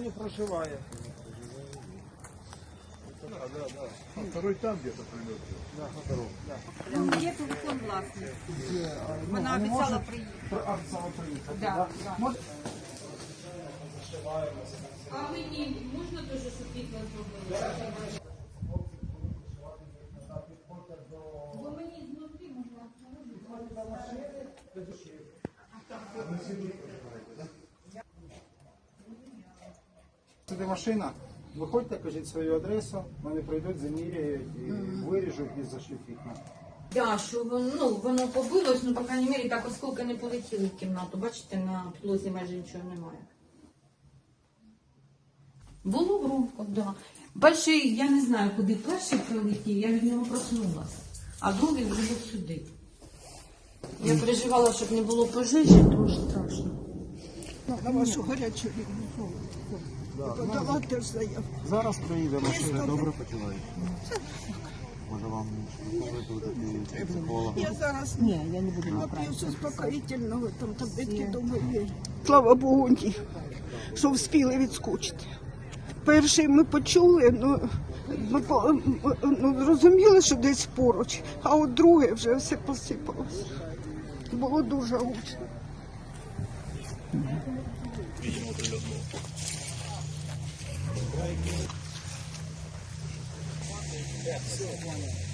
не проживає. Второй там где-то прилет. Ну, є телефон власний. Вона обіцяла приїхати. Да, да. А мені можна теж, щоб світло зробили? Бо мені знутрі можна. Сюди машина. Виходьте, кажіть свою адресу, вони прийдуть, заміряють і виріжуть і зашлють вікна. Да, що воно, ну, воно побилось, ну, по крайній мірі, так осколки не полетіли в кімнату. Бачите, на підлозі майже нічого немає. Було громко, да. Перший, я не знаю, куди перший прилетів, я від нього проснулася, а другий вже був сюди. Я переживала, щоб не було пожежі, що страшно. На вашу гарячу лінію. Подала теж заяву. Зараз приїде машина, добре почуваєте? Може вам викликати психолога? Я зараз ні, я не буду нап'ю заспокоїтельного, там таблетки думаю є. Слава Богу, ні, що вспіли відскочити. Перший ми почули, ну, ми ну, зрозуміли, що десь поруч, а от друге вже все посипалося. Було дуже гучно. Yeah, sure.